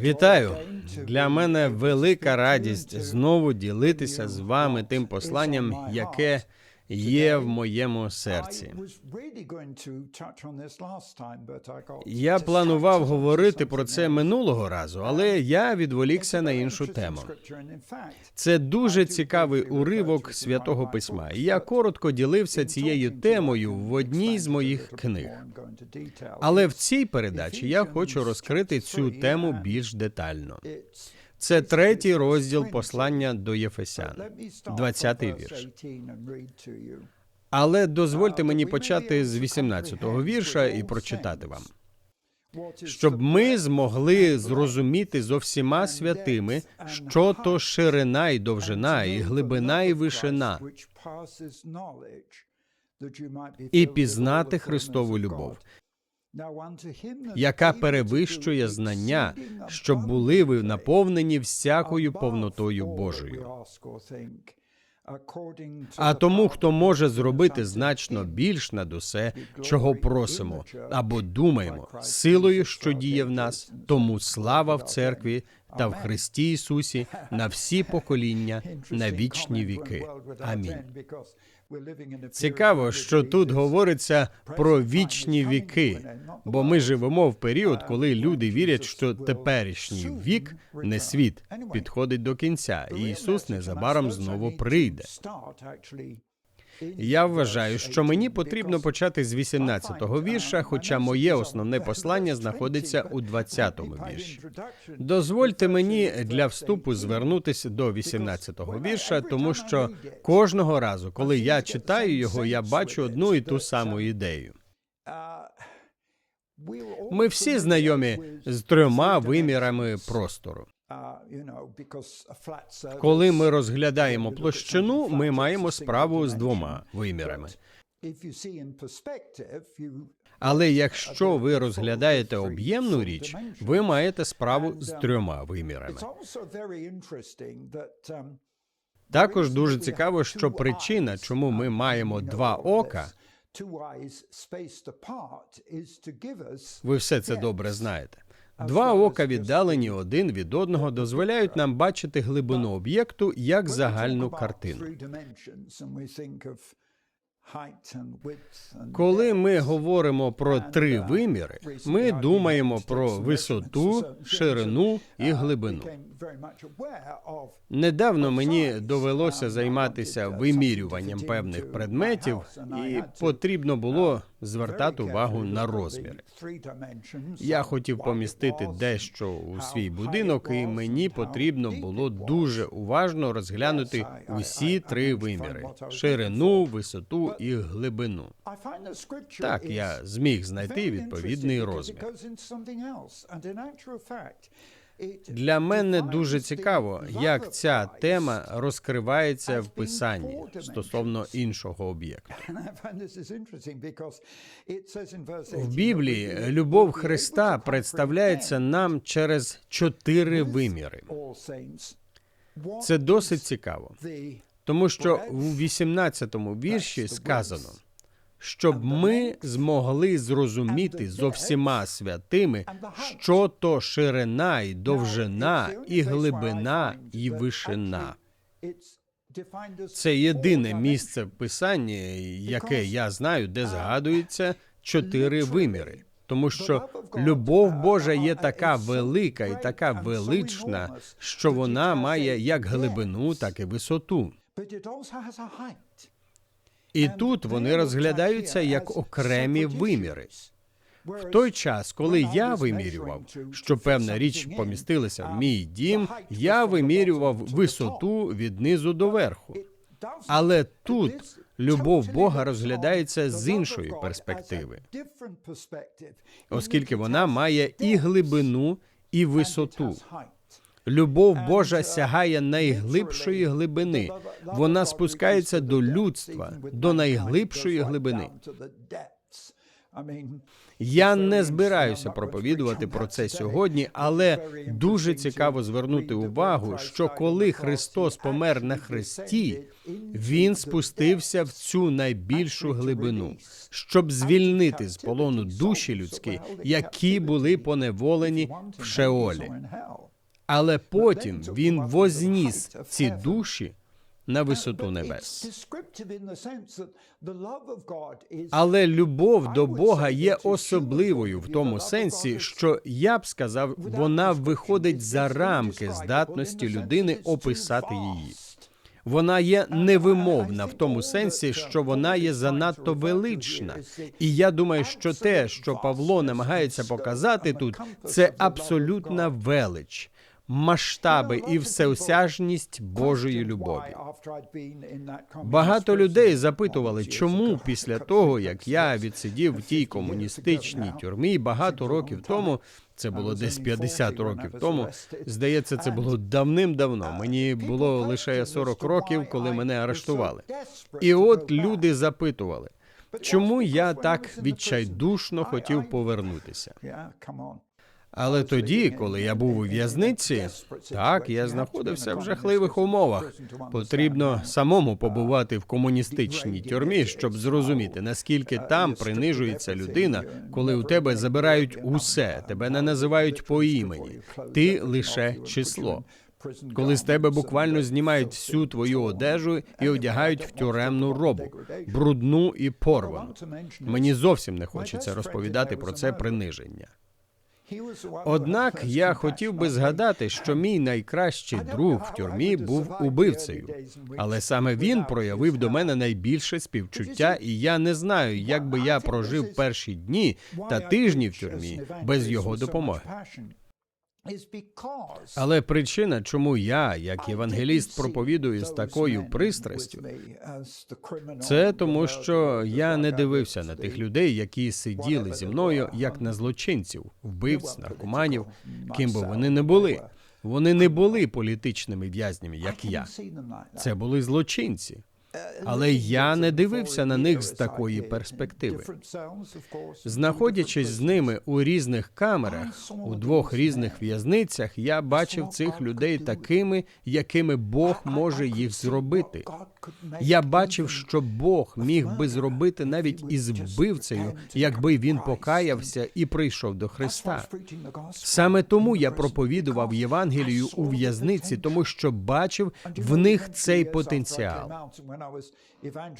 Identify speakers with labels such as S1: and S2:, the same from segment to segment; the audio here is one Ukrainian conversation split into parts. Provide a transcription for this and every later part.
S1: Вітаю! Для мене велика радість знову ділитися з вами тим посланням, яке є в моєму серці. Я планував говорити про це минулого разу, але я відволікся на іншу тему. Це дуже цікавий уривок святого письма. і Я коротко ділився цією темою в одній з моїх книг. Але в цій передачі я хочу розкрити цю тему більш детально. Це третій розділ послання до Єфесян, 20-й вірш. Але дозвольте мені почати з 18-го вірша і прочитати вам. Щоб ми змогли зрозуміти зо всіма святими, що то ширина і довжина, і глибина і вишина, і пізнати Христову любов, яка перевищує знання, щоб були ви наповнені всякою повнотою Божою. А тому, хто може зробити значно більш над усе, чого просимо або думаємо, силою, що діє в нас, тому слава в церкві та в Христі Ісусі на всі покоління, на вічні віки. Амінь. Цікаво, що тут говориться про вічні віки, бо ми живемо в період, коли люди вірять, що теперішній вік, не світ, підходить до кінця, і Ісус незабаром знову прийде. Я вважаю, що мені потрібно почати з 18-го вірша, хоча моє основне послання знаходиться у 20-му вірші. Дозвольте мені для вступу звернутися до 18-го вірша, тому що кожного разу, коли я читаю його, я бачу одну і ту саму ідею. Ми всі знайомі з трьома вимірами простору. Коли ми розглядаємо площину, ми маємо справу з двома вимірами. Але якщо ви розглядаєте об'ємну річ, ви маєте справу з трьома вимірами. Також дуже цікаво, що причина, чому ми маємо два ока, ви все це добре знаєте. Два ока віддалені один від одного дозволяють нам бачити глибину об'єкту як загальну картину. Коли ми говоримо про три виміри, ми думаємо про висоту, ширину і глибину. Недавно мені довелося займатися вимірюванням певних предметів, і потрібно було звертати увагу на розміри. Я хотів помістити дещо у свій будинок, і мені потрібно було дуже уважно розглянути усі три виміри: ширину, висоту і глибину. Так, я зміг знайти відповідний розмір. Для мене дуже цікаво, як ця тема розкривається в писанні стосовно іншого об'єкту. В Біблії любов Христа представляється нам через чотири виміри. Це досить цікаво, тому що у 18-му вірші сказано щоб ми змогли зрозуміти зо всіма святими, що то ширина і довжина, і глибина, і вишина. Це єдине місце в писанні, яке я знаю, де згадується чотири виміри. Тому що любов Божа є така велика і така велична, що вона має як глибину, так і висоту. І тут вони розглядаються як окремі виміри. В той час, коли я вимірював, що певна річ помістилася в мій дім, я вимірював висоту від низу до верху. Але тут любов Бога розглядається з іншої перспективи, оскільки вона має і глибину, і висоту. Любов Божа сягає найглибшої глибини. Вона спускається до людства, до найглибшої глибини. Я не збираюся проповідувати про це сьогодні, але дуже цікаво звернути увагу, що коли Христос помер на хресті, він спустився в цю найбільшу глибину, щоб звільнити з полону душі людські, які були поневолені в Шеолі. Але потім він возніс ці душі на висоту небес. Але любов до Бога є особливою в тому сенсі, що я б сказав, вона виходить за рамки здатності людини описати її. Вона є невимовна в тому сенсі, що вона є занадто велична. І я думаю, що те, що Павло намагається показати тут, це абсолютна велич, масштаби і всеосяжність Божої любові. Багато людей запитували, чому після того, як я відсидів в тій комуністичній тюрмі багато років тому. Це було десь 50 років тому. Здається, це було давним-давно. Мені було лише 40 років, коли мене арештували. І от люди запитували, чому я так відчайдушно хотів повернутися. Але тоді, коли я був у в'язниці, так я знаходився в жахливих умовах. Потрібно самому побувати в комуністичній тюрмі, щоб зрозуміти, наскільки там принижується людина, коли у тебе забирають усе, тебе не називають по імені, ти лише число. Коли з тебе буквально знімають всю твою одежу і одягають в тюремну робу, брудну і порвану. Мені зовсім не хочеться розповідати про це приниження. Однак я хотів би згадати, що мій найкращий друг в тюрмі був убивцею, але саме він проявив до мене найбільше співчуття, і я не знаю, як би я прожив перші дні та тижні в тюрмі без його допомоги. Але причина, чому я, як євангеліст, проповідую з такою пристрастю, це тому, що я не дивився на тих людей, які сиділи зі мною як на злочинців, вбивць, наркоманів, ким би вони не були. Вони не були політичними в'язнями, як я. Це були злочинці. Але я не дивився на них з такої перспективи. Знаходячись з ними у різних камерах, у двох різних в'язницях, я бачив цих людей такими, якими Бог може їх зробити. Я бачив, що Бог міг би зробити навіть із вбивцею, якби він покаявся і прийшов до Христа. Саме тому я проповідував Євангелію у в'язниці, тому що бачив в них цей потенціал.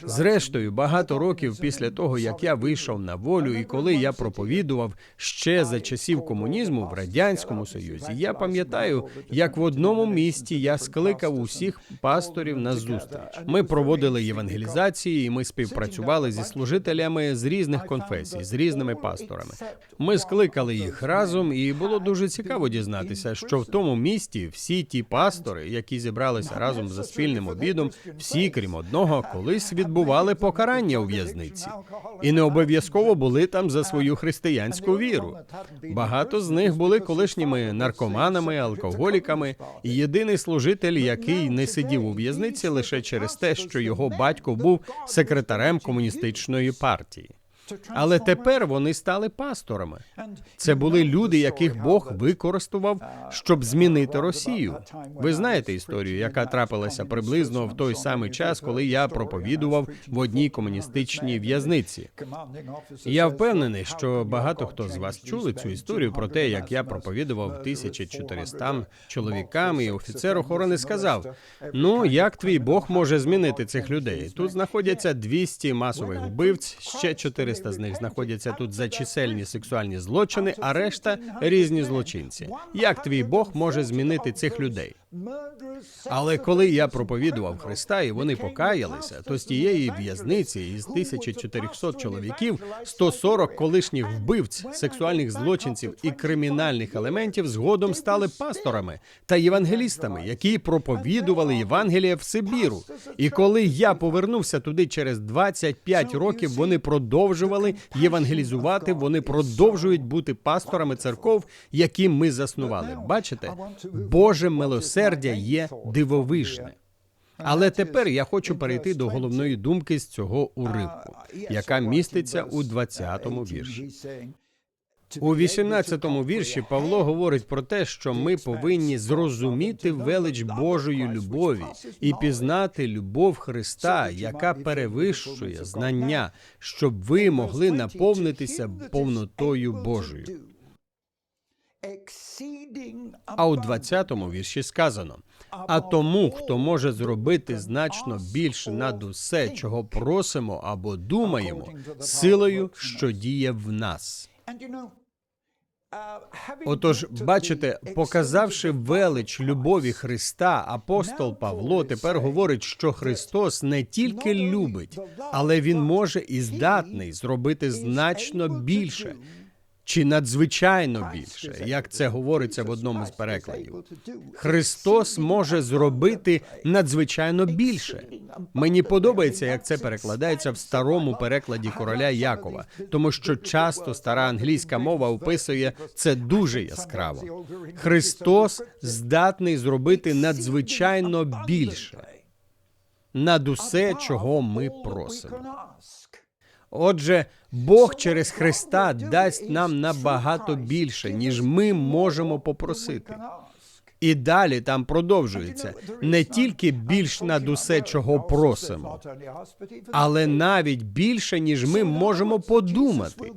S1: Зрештою, багато років після того, як я вийшов на волю, і коли я проповідував ще за часів комунізму в радянському союзі, я пам'ятаю, як в одному місті я скликав усіх пасторів на зустріч. Ми проводили євангелізації, і ми співпрацювали зі служителями з різних конфесій, з різними пасторами. Ми скликали їх разом, і було дуже цікаво дізнатися, що в тому місті всі ті пастори, які зібралися разом за спільним обідом, всі крім одного, колись відбували покарання у в'язниці, і не обов'язково були там за свою християнську віру. Багато з них були колишніми наркоманами, алкоголіками, і єдиний служитель, який не сидів у в'язниці лише через те, що його батько був секретарем комуністичної партії. Але тепер вони стали пасторами. Це були люди, яких Бог використовував, щоб змінити Росію. Ви знаєте історію, яка трапилася приблизно в той самий час, коли я проповідував в одній комуністичній в'язниці. Я впевнений, що багато хто з вас чули цю історію про те, як я проповідував 1400 чоловікам, і офіцер охорони сказав: Ну як твій Бог може змінити цих людей? Тут знаходяться 200 масових вбивць, ще 400 з них знаходяться тут за чисельні сексуальні злочини, а решта різні злочинці. Як твій Бог може змінити цих людей? Але коли я проповідував Христа і вони покаялися, то з тієї в'язниці із 1400 чоловіків 140 колишніх вбивць, сексуальних злочинців і кримінальних елементів згодом стали пасторами та євангелістами, які проповідували Євангеліє в Сибіру. І коли я повернувся туди через 25 років, вони продовжували євангелізувати. Вони продовжують бути пасторами церков, які ми заснували. Бачите, Боже милосердя є дивовижне. Але тепер я хочу перейти до головної думки з цього уривку, яка міститься у 20-му вірші. У 18-му вірші Павло говорить про те, що ми повинні зрозуміти велич Божої любові і пізнати любов Христа, яка перевищує знання, щоб ви могли наповнитися повнотою Божою. А у 20-му вірші сказано: а тому, хто може зробити значно більше над усе, чого просимо або думаємо, силою, що діє в нас. Отож, бачите, показавши велич любові Христа, апостол Павло тепер говорить, що Христос не тільки любить, але він може і здатний зробити значно більше чи надзвичайно більше, як це говориться в одному з перекладів. Христос може зробити надзвичайно більше. Мені подобається, як це перекладається в старому перекладі короля Якова, тому що часто стара англійська мова описує це дуже яскраво. Христос здатний зробити надзвичайно більше над усе, чого ми просимо. Отже, Бог через Христа дасть нам набагато більше, ніж ми можемо попросити. І далі там продовжується не тільки більш над усе, чого просимо, але навіть більше, ніж ми можемо подумати.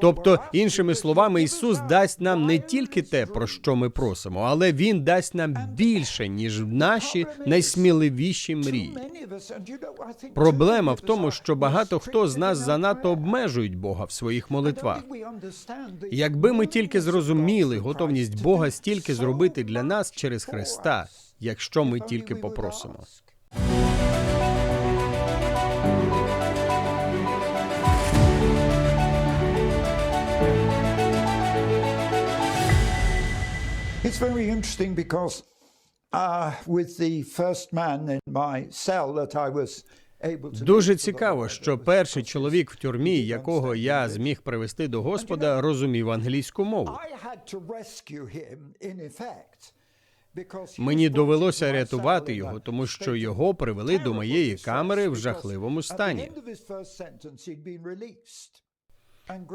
S1: Тобто, іншими словами, Ісус дасть нам не тільки те, про що ми просимо, але Він дасть нам більше, ніж наші найсміливіші мрії. Проблема в тому, що багато хто з нас занадто обмежують Бога в своїх молитвах. Якби ми тільки зрозуміли готовність Бога стільки зробити для нас через Христа, якщо ми тільки попросимо.
S2: It's very interesting because uh, with the first man in my cell that I was
S1: Дуже цікаво, що перший чоловік в тюрмі, якого я зміг привести до Господа, розумів англійську мову. Мені довелося рятувати його, тому що його привели до моєї камери в жахливому стані.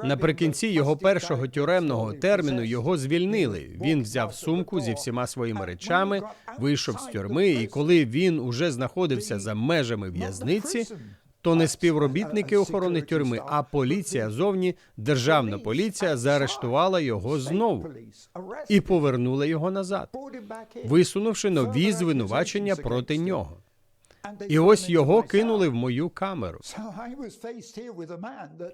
S1: Наприкінці його першого тюремного терміну його звільнили. Він взяв сумку зі всіма своїми речами, вийшов з тюрми, і коли він уже знаходився за межами в'язниці, то не співробітники охорони тюрми, а поліція зовні, державна поліція заарештувала його знову і повернула його назад, висунувши нові звинувачення проти нього. І ось його кинули в мою камеру.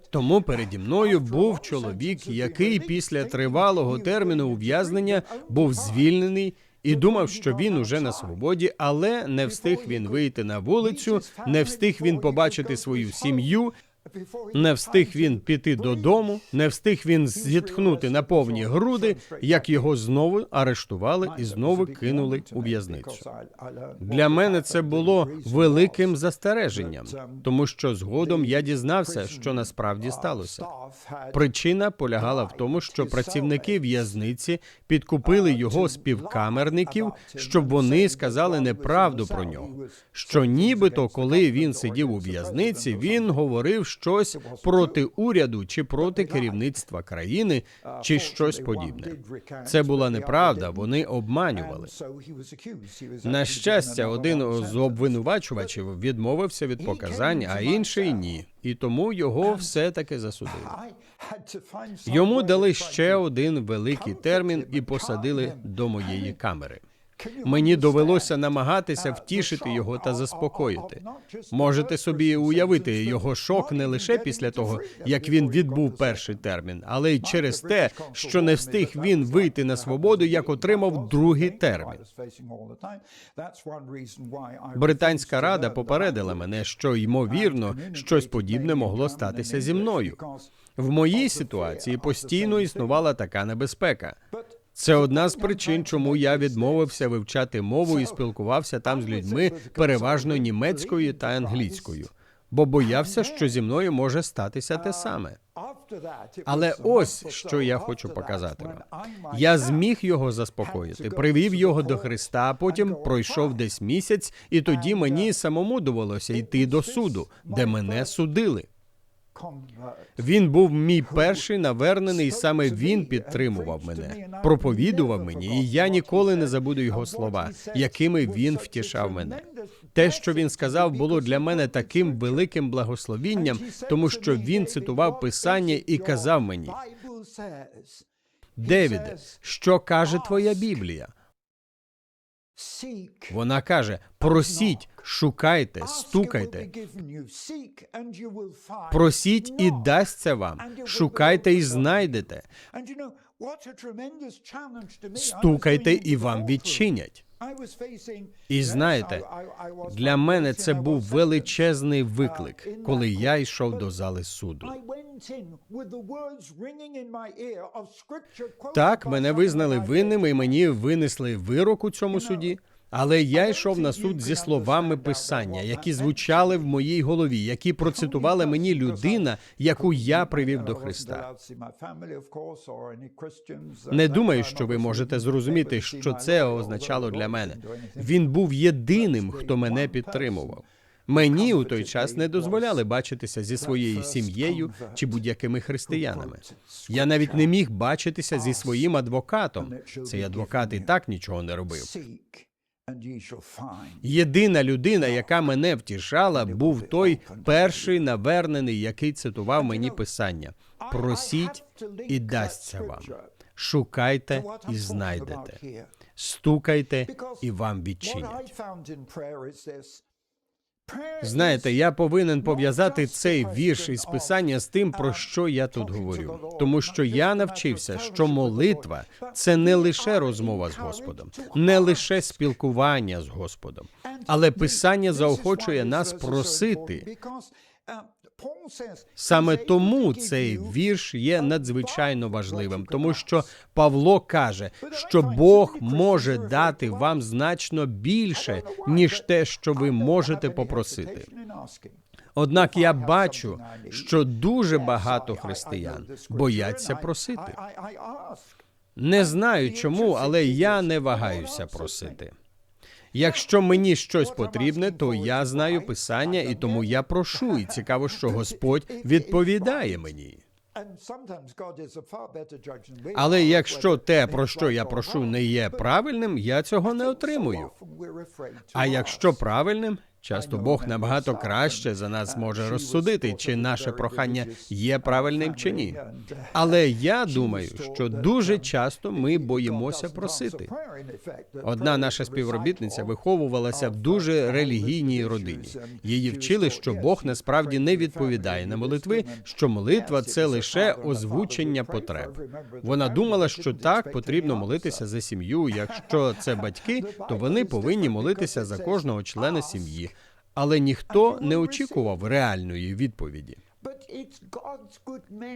S1: Тому переді мною був чоловік, який після тривалого терміну ув'язнення був звільнений і думав, що він уже на свободі, але не встиг він вийти на вулицю, не встиг він побачити свою сім'ю, не встиг він піти додому, не встиг він зітхнути на повні груди, як його знову арештували і знову кинули у в'язницю. Для мене це було великим застереженням, тому що згодом я дізнався, що насправді сталося. Причина полягала в тому, що працівники в'язниці підкупили його співкамерників, щоб вони сказали неправду про нього. Що нібито, коли він сидів у в'язниці, він говорив щось проти уряду чи проти керівництва країни, чи щось подібне. Це була неправда. Вони обманювали. На щастя, один з обвинувачувачів відмовився від показань, а інший ні. І тому його все-таки засудили. Йому дали ще один великий термін і посадили до моєї камери. Мені довелося намагатися втішити його та заспокоїти. Можете собі уявити його шок не лише після того, як він відбув перший термін, але й через те, що не встиг він вийти на свободу, як отримав другий термін. Британська рада попередила мене, що ймовірно щось подібне могло статися зі мною. В моїй ситуації постійно існувала така небезпека. Це одна з причин, чому я відмовився вивчати мову і спілкувався там з людьми переважно німецькою та англійською, бо боявся, що зі мною може статися те саме. Але ось що я хочу показати вам. Я зміг його заспокоїти, привів його до Христа, потім пройшов десь місяць, і тоді мені самому довелося йти до суду, де мене судили. Він був мій перший навернений, і саме він підтримував мене, проповідував мені, і я ніколи не забуду його слова, якими він втішав мене. Те, що він сказав, було для мене таким великим благословінням, тому що він цитував писання і казав мені: Девіде, що каже твоя Біблія? Вона каже: просіть, шукайте, стукайте, просіть і дасться вам, шукайте і знайдете, стукайте і вам відчинять. І знаєте, для мене це був величезний виклик, коли я йшов до зали суду. Так, мене визнали винним і мені винесли вирок у цьому суді. Але я йшов на суд зі словами писання, які звучали в моїй голові, які процитувала мені людина, яку я привів до Христа. Не думаю, що ви можете зрозуміти, що це означало для мене. Він був єдиним, хто мене підтримував. Мені у той час не дозволяли бачитися зі своєю сім'єю чи будь-якими християнами. Я навіть не міг бачитися зі своїм адвокатом. Цей адвокат і так нічого не робив. Єдина людина, яка мене втішала, був той перший навернений, який цитував мені писання: просіть і дасться вам, шукайте і знайдете, стукайте і вам відчинять. Знаєте, я повинен пов'язати цей вірш із писання з тим, про що я тут говорю, тому що я навчився, що молитва це не лише розмова з Господом, не лише спілкування з Господом, але писання заохочує нас просити. Саме тому цей вірш є надзвичайно важливим, тому що Павло каже, що Бог може дати вам значно більше, ніж те, що ви можете попросити. Однак я бачу, що дуже багато християн бояться просити. Не знаю чому, але я не вагаюся просити. Якщо мені щось потрібне, то я знаю писання, і тому я прошу. І цікаво, що Господь відповідає мені. Але якщо те, про що я прошу, не є правильним, я цього не отримую. А якщо правильним, часто Бог набагато краще за нас може розсудити, чи наше прохання є правильним чи ні. Але я думаю, що дуже часто ми боїмося просити. Одна наша співробітниця виховувалася в дуже релігійній родині. Її вчили, що Бог насправді не відповідає на молитви, що молитва це лише озвучення потреб. Вона думала, що так потрібно молитися за сім'ю. Якщо це батьки, то вони повинні молитися за кожного члена сім'ї. Але ніхто не очікував реальної відповіді.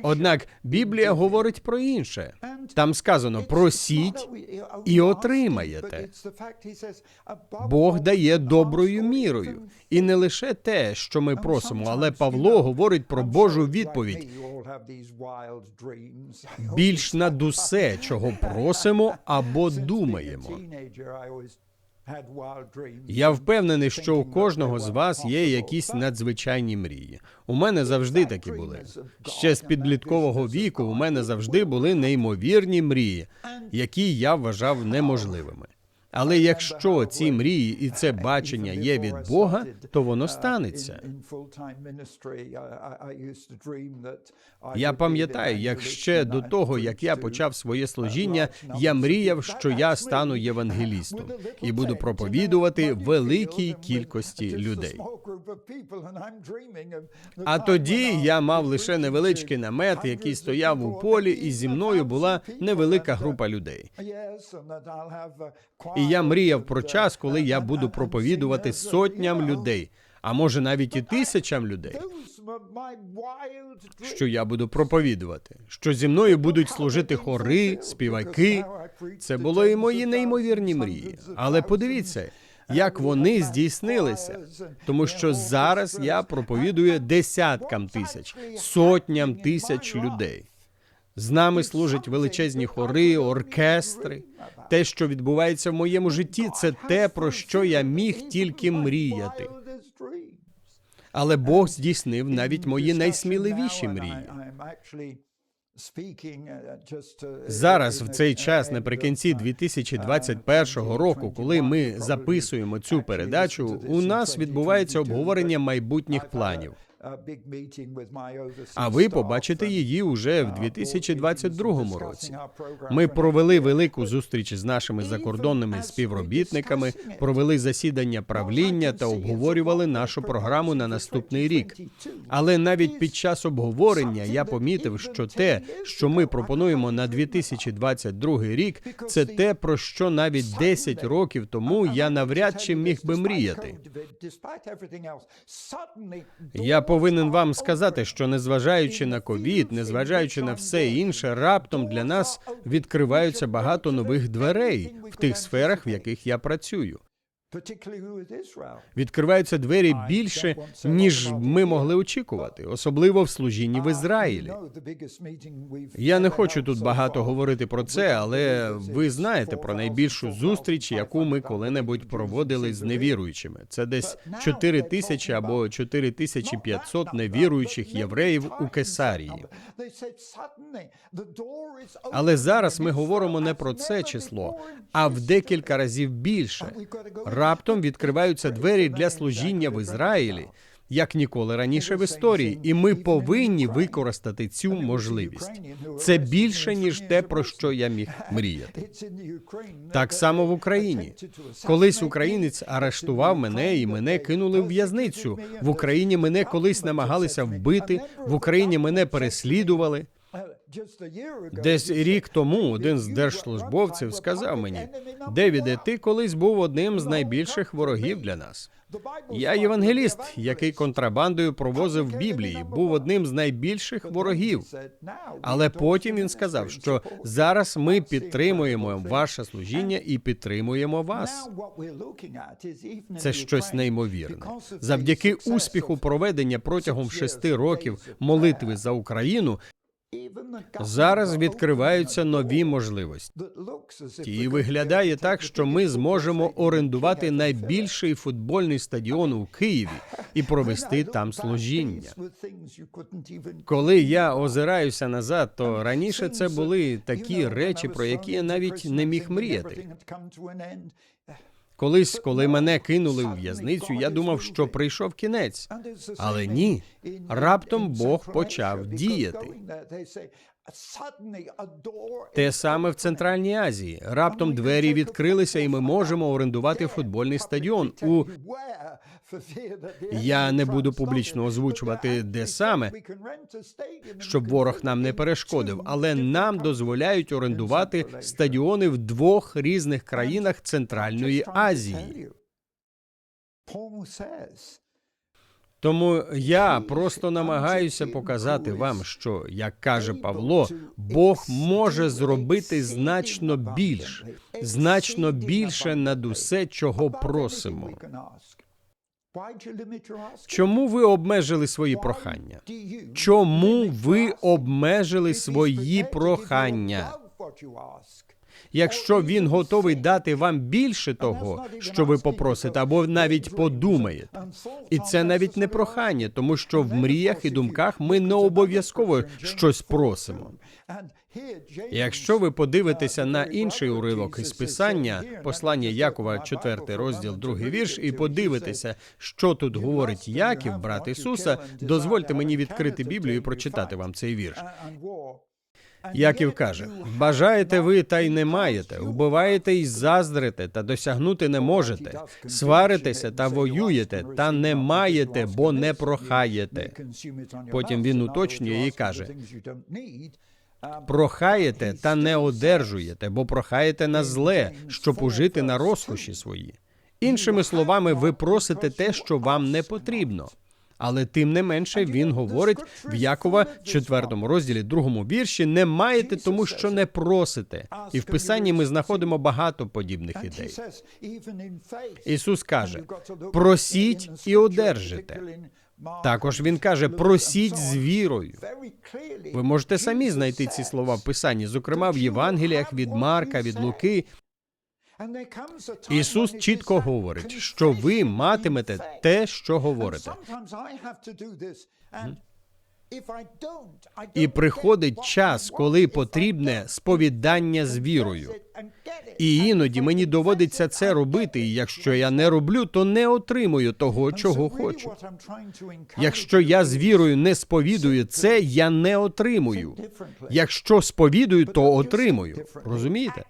S1: Однак Біблія говорить про інше. Там сказано: просіть і отримаєте. Бог дає доброю мірою, і не лише те, що ми просимо, але Павло говорить про Божу відповідь більш над усе, чого просимо або думаємо. Я впевнений, що у кожного з вас є якісь надзвичайні мрії. У мене завжди такі були. Ще з підліткового віку у мене завжди були неймовірні мрії, які я вважав неможливими. Але якщо ці мрії і це бачення є від Бога, то воно станеться. Я пам'ятаю, як ще до того, як я почав своє служіння, я мріяв, що я стану євангелістом і буду проповідувати великій кількості людей. А тоді я мав лише невеличкий намет, який стояв у полі, і зі мною була невелика група людей. І я мріяв про час, коли я буду проповідувати сотням людей, а може навіть і тисячам людей. Що я буду проповідувати, що зі мною будуть служити хори, співаки. Це було і мої неймовірні мрії. Але подивіться, як вони здійснилися. Тому що зараз я проповідую десяткам тисяч, сотням тисяч людей. З нами служать величезні хори, оркестри. Те, що відбувається в моєму житті, це те, про що я міг тільки мріяти. Але Бог здійснив навіть мої найсміливіші мрії. Зараз, в цей час, наприкінці 2021 року, коли ми записуємо цю передачу, у нас відбувається обговорення майбутніх планів. А ви побачите її уже в 2022 році. Ми провели велику зустріч з нашими закордонними співробітниками, провели засідання правління та обговорювали нашу програму на наступний рік. Але навіть під час обговорення я помітив, що те, що ми пропонуємо на 2022 рік, це те, про що навіть 10 років тому я навряд чи міг би мріяти. Я повинен вам сказати, що незважаючи на ковід, незважаючи на все інше, раптом для нас відкриваються багато нових дверей в тих сферах, в яких я працюю. Відкриваються двері більше, ніж ми могли очікувати, особливо в служінні в Ізраїлі. Я не хочу тут багато говорити про це, але ви знаєте про найбільшу зустріч, яку ми коли-небудь проводили з невіруючими. Це десь 4 тисячі або 4500 невіруючих євреїв у Кесарії. Але зараз ми говоримо не про це число, а в декілька разів більше. Раптом відкриваються двері для служіння в Ізраїлі, як ніколи раніше в історії, і ми повинні використати цю можливість. Це більше ніж те, про що я міг мріяти. Так само в Україні. Колись українець арештував мене і мене кинули в в'язницю. В Україні мене колись намагалися вбити. В Україні мене переслідували. Десь рік тому один з держслужбовців сказав мені: Девіде, ти колись був одним з найбільших ворогів для нас. Я євангеліст, який контрабандою провозив Біблії, був одним з найбільших ворогів. Але потім він сказав, що зараз ми підтримуємо ваше служіння і підтримуємо вас. Це щось неймовірне. Завдяки успіху проведення протягом шести років молитви за Україну. Зараз відкриваються нові можливості. І виглядає так, що ми зможемо орендувати найбільший футбольний стадіон у Києві і провести там служіння. Коли я озираюся назад, то раніше це були такі речі, про які я навіть не міг мріяти. Колись, коли мене кинули у в'язницю, я думав, що прийшов кінець. Але ні, раптом Бог почав діяти. Те саме в Центральній Азії. Раптом двері відкрилися, і ми можемо орендувати футбольний стадіон. У я не буду публічно озвучувати, де саме щоб ворог нам не перешкодив, але нам дозволяють орендувати стадіони в двох різних країнах Центральної Азії. Тому я просто намагаюся показати вам, що як каже Павло, Бог може зробити значно більше, значно більше над усе, чого просимо. Чому ви обмежили свої прохання? Чому ви обмежили свої прохання? Якщо він готовий дати вам більше того, що ви попросите, або навіть подумаєте, і це навіть не прохання, тому що в мріях і думках ми не обов'язково щось просимо. Якщо ви подивитеся на інший уривок із писання, послання Якова, 4 розділ, 2 вірш, і подивитеся, що тут говорить Яків, брат Ісуса, дозвольте мені відкрити Біблію і прочитати вам цей вірш. Яків каже: бажаєте ви та й не маєте, вбиваєте й заздрите, та досягнути не можете, сваритеся та воюєте, та не маєте, бо не прохаєте. Потім він уточнює і каже: прохаєте та не одержуєте, бо прохаєте на зле, щоб ужити на розкоші свої. Іншими словами, ви просите те, що вам не потрібно. Але тим не менше він говорить в Якова, 4 розділі, 2 вірші: не маєте, тому що не просите. І в писанні ми знаходимо багато подібних ідей. Ісус каже: просіть і одержите. Також він каже: просіть з вірою. Ви можете самі знайти ці слова в Писанні, зокрема в Євангеліях від Марка, від Луки. Ісус чітко говорить, що ви матимете те, що говорите. І приходить час, коли потрібне сповідання з вірою. І іноді мені доводиться це робити, і якщо я не роблю, то не отримую того, чого хочу. Якщо я з вірою не сповідую це, я не отримую. Якщо сповідую, то отримую. Розумієте?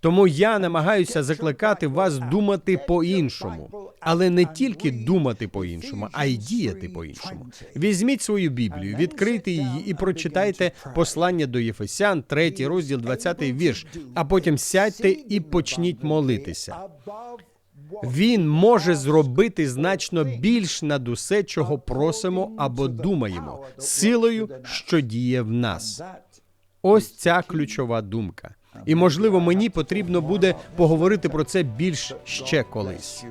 S1: Тому я намагаюся закликати вас думати по-іншому, але не тільки думати по-іншому, а й діяти по-іншому. Візьміть свою Біблію, відкрийте її і прочитайте послання до Єфесян, 3 розділ, 20 вірш, а потім сядьте і почніть молитися. Він може зробити значно більш над усе, чого просимо або думаємо, силою, що діє в нас. Ось ця ключова думка. І можливо, мені потрібно буде поговорити про це більш ще колись.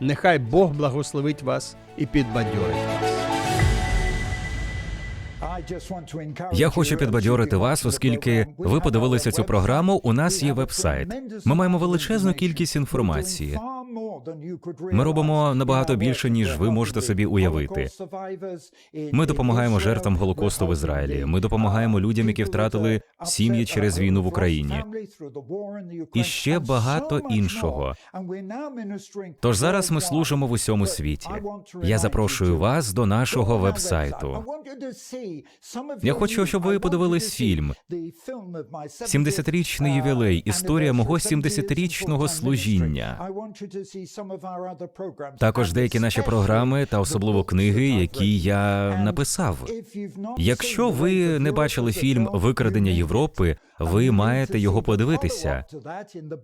S1: Нехай Бог благословить вас і підбадьорить вас.
S3: Я хочу підбадьорити вас, оскільки ви подивилися цю програму. У нас є вебсайт. Ми маємо величезну кількість інформації.
S2: Ми робимо набагато більше, ніж ви можете собі уявити.
S3: Ми допомагаємо жертвам Голокосту в Ізраїлі. Ми допомагаємо людям, які втратили сім'ї через війну в Україні.
S2: І ще багато іншого.
S3: Тож зараз ми служимо в усьому світі. Я запрошую вас до нашого вебсайту.
S2: Я хочу, щоб ви подивились фільм
S3: 70-річний ювілей. Історія мого 70-річного служіння. Також деякі наші програми та особливо книги, які я написав. Якщо ви не бачили фільм Викрадення Європи, ви маєте його подивитися.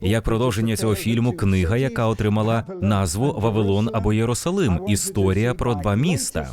S3: Як продовження цього фільму, книга, яка отримала назву Вавилон або Єрусалим. Історія про два міста.